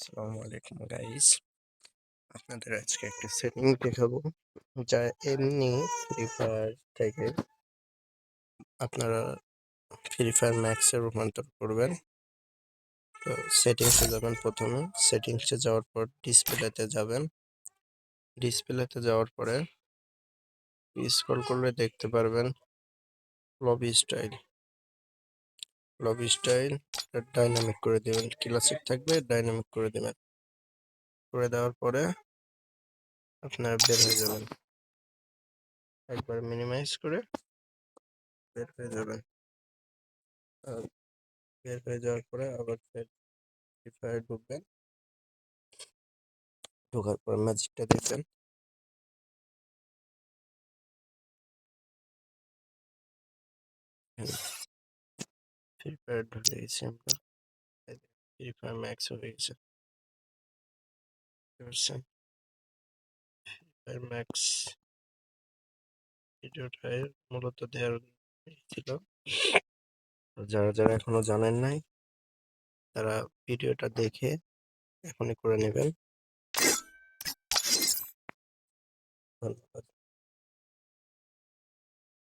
আসসালামু আলাইকুম গাইস আপনাদের আজকে একটা সেটিং দেখাবো, যা এমনি ফ্রি ফায়ার থেকে আপনারা ফ্রি ফায়ার ম্যাক্সে রূপান্তর করবেন। তো সেটিংসে যাবেন প্রথমে। সেটিংসে যাওয়ার পর ডিসপ্লেতে যাবেন। ডিসপ্লেতে যাওয়ার পরে স্ক্রল করলে দেখতে পারবেন lobby style lobby style dynamic করে দেবেন। ক্লাসিক থাকবে ডাইনামিক করে দেবেন। করে দেওয়ার পরে আপনার বের হয়ে যাবেন। একবার মিনিমাইজ করে বের হয়ে যাবেন। বের হয়ে যাওয়ার পরে আবার ফের ঢুকবেন। ঢোকার পর ম্যাজিকটা দেখবেন। ফ্রি ফায়ার ঢুকে গেছি আমরা ফ্রি ফায়ার ম্যাক্স হয়ে গেছে ফ্রি ফায়ার ম্যাক্স ভিডিওটায় মূলত দেওয়ার ছিল যারা যারা এখনও জানেন নাই, তারা ভিডিওটা দেখে এখনই করে নেবেন। ধন্যবাদ।